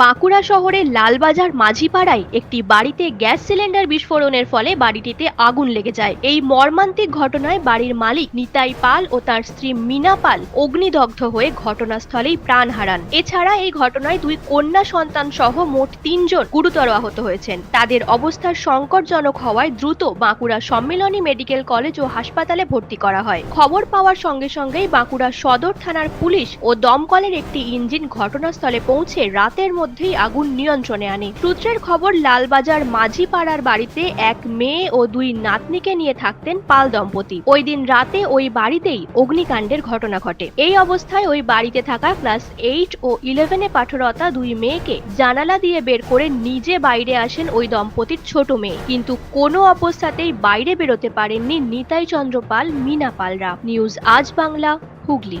বাঁকুড়া শহরের লালবাজার মাঝিপাড়ায় একটি বাড়িতে গ্যাস সিলিন্ডার বিস্ফোরণের ফলে বাড়িটিতে আগুন লেগে যায়। এই মর্মান্তিক ঘটনায় বাড়ির মালিক নিতাই পাল ও তার স্ত্রী মিনা পাল অগ্নিদগ্ধ হয়ে ঘটনাস্থলেই প্রাণ হারান। এছাড়া এই ঘটনায় দুই কন্যা সন্তান সহ মোট তিনজন গুরুতর আহত হয়েছেন। তাদের অবস্থার সংকটজনক হওয়ায় দ্রুত বাঁকুড়া সম্মিলনী মেডিকেল কলেজ ও হাসপাতালে ভর্তি করা হয়। খবর পাওয়ার সঙ্গে সঙ্গেই বাঁকুড়া সদর থানার পুলিশ ও দমকলের একটি ইঞ্জিন ঘটনাস্থলে পৌঁছে রাতের মধ্যেই আগুন নিয়ন্ত্রণে আনে। সূত্রের খবর, লালবাজার মাঝিপাড়ার বাড়িতে এক মেয়ে ও দুই নাতনিকে নিয়ে থাকতেন পাল দম্পতি। ওই দিন রাতে ওই বাড়িতেই অগ্নিকাণ্ডের ঘটনা ঘটে। এই অবস্থায় ওই বাড়িতে থাকা ক্লাস এইট ও ইলেভেনে পাঠরতা দুই মেয়েকে জানালা দিয়ে বের করে নিজে বাইরে আসেন ওই দম্পতির ছোট মেয়ে। কিন্তু কোনো অবস্থাতেই বাইরে বেরোতে পারেননি নিতাই চন্দ্র পাল, মিনা পালরা। নিউজ আজ বাংলা, হুগলি।